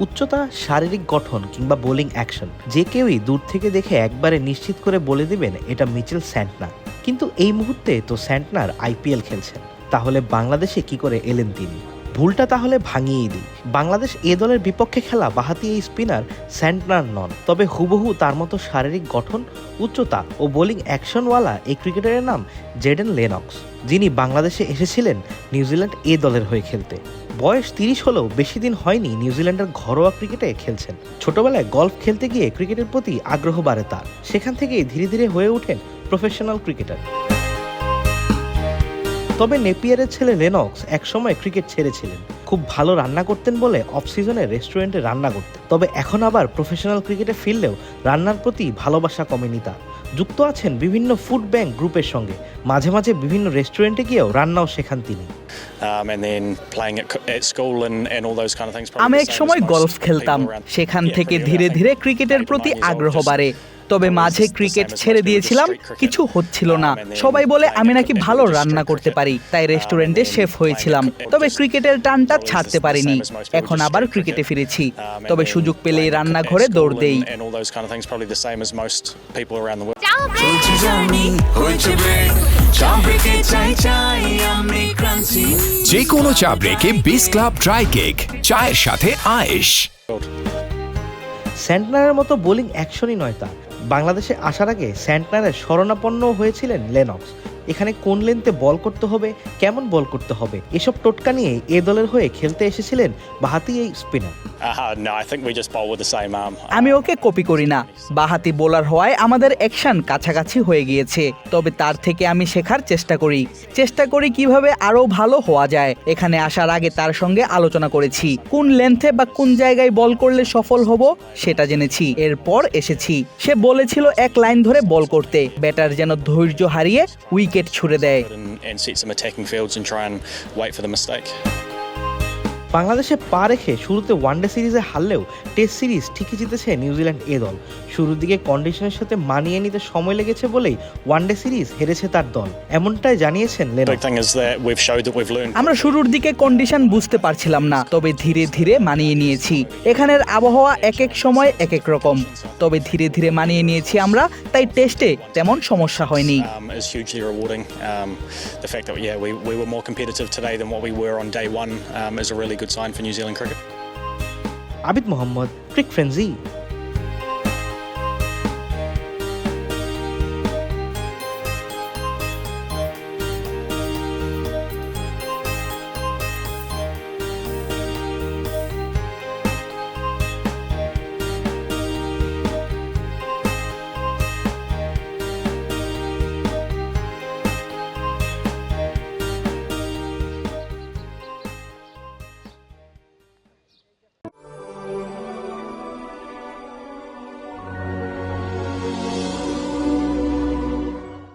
উচ্চতা, শারীরিক গঠন কিংবা বোলিং অ্যাকশন, যে কেউই দূর থেকে দেখে একবারে নিশ্চিত করে বলে দিবেন এটা মিচেল স্যান্টনার। কিন্তু এই মুহূর্তে তো স্যান্টনার আইপিএল খেলছেন। তাহলে বাংলাদেশে কি করে এলেন তিনি? ভুলটা তাহলে ভাঙিয়েই দিই। বাংলাদেশ এ দলের বিপক্ষে খেলা বাহাতি এই স্পিনার স্যান্টনার নন, তবে হুবহু তার মতো শারীরিক গঠন, উচ্চতা ও বোলিং অ্যাকশনওয়ালা এই ক্রিকেটারের নাম জেডেন লেনক্স, যিনি বাংলাদেশে এসেছিলেন নিউজিল্যান্ড এ দলের হয়ে খেলতে। বয়স তিরিশ হলেও বেশি দিন হয়নি নিউজিল্যান্ডের ঘরোয়া ক্রিকেটে খেলছেন। ছোটবেলায় গলফ খেলতে গিয়ে ক্রিকেটের প্রতি আগ্রহ বাড়ে তার। সেখান থেকেই ধীরে ধীরে হয়ে ওঠেন প্রফেশনাল ক্রিকেটার তবে নেপিয়ারের ছেলে লেনক্স একসময় ক্রিকেট ছেড়েছিলেন। খুব ভালো রান্না করতেন বলে অফ সিজনে রেস্টুরেন্টে রান্না করতেন। তবে এখন আবার প্রফেশনাল ক্রিকেটে ফিরলেও রান্নার প্রতি ভালোবাসা কমেনি তার। যুক্ত আছেন বিভিন্ন ফুড ব্যাংক গ্রুপের সঙ্গে। মাঝে মাঝে বিভিন্ন রেস্টুরেন্টে গিয়েও রান্নাও শেখান তিনি। Um. আমি এক সময় গলফ খেলতাম। সেখান থেকে ধীরে ধীরে ক্রিকেটের প্রতি আগ্রহ বাড়ে। তবে মাঝে ক্রিকেট ছেড়ে দিয়েছিলাম কিছু হচ্ছিল না। সবাই বলে আমি নাকি ভালো রান্না করতে পারি। তাই রেস্টুরেন্টে শেফ হয়েছিলাম। তবে ক্রিকেটের টানটা ছাড়তে পারিনি। এখন আবার ক্রিকেটে ফিরেছি। তবে সুযোগ পেলেই রান্না ঘরে দৌড় দেই। যে কোনো চা ব্রেকে বিস ক্লাব ড্রাই কেক চায়ের সাথে আয়েস স্যান্টনারের মতো বোলিং অ্যাকশনই নয় তার। বাংলাদেশে আসার আগে স্যান্টনারের শরণাপন্ন হয়েছিলেন লেনক্স। এখানে কোন লেন্থে বল করতে হবে কেমন বল করতে হবে এসব টোটকা নিয়ে এ দলের হয়ে খেলতে এসেছিলেন বাহাতি এই স্পিনার Uh, arm. আমি ওকে কপি করি না। বাহাতি বোলার হওয়ায় আমাদের অ্যাকশন কাছাকাছি হয়ে গিয়েছে তবে তার থেকে আমি শেখার চেষ্টা করি। চেষ্টা করি কীভাবে আরও ভালো হওয়া যায়। এখানে আসার আগে তার সঙ্গে আলোচনা করেছি। কোন লেন্থে বা কোন জায়গায় বল করলে সফল হব সেটা জেনেছি। এরপর এসেছি। সে বলেছিল এক লাইন ধরে বল করতে। ব্যাটার যেন ধৈর্য হারিয়ে উইকেট ছুড়ে দেয় and, and some attacking fields and try and wait for the mistake. বাংলাদেশে পা রেখে শুরুতে ওয়ানডে সিরিজে হারলেও টেস্ট সিরিজ ঠিকই জিতেছে নিউজিল্যান্ড এ দল শুরুর দিকে কন্ডিশনের সাথে মানিয়ে নিতে সময় লেগেছে বলেই ওয়ানডে সিরিজ হেরেছে তার দল। এমনটাই জানিয়েছেন আমরা শুরুর দিকে কন্ডিশন বুঝতে পারছিলাম না তবে ধীরে ধীরে মানিয়ে নিয়েছি। এখানের আবহাওয়া এক এক সময় এক এক রকম। তবে ধীরে ধীরে মানিয়ে নিয়েছি আমরা তাই টেস্টে তেমন সমস্যা হয়নি। আবিদ মোহাম্মদ ক্রিক ফ্রেন্সি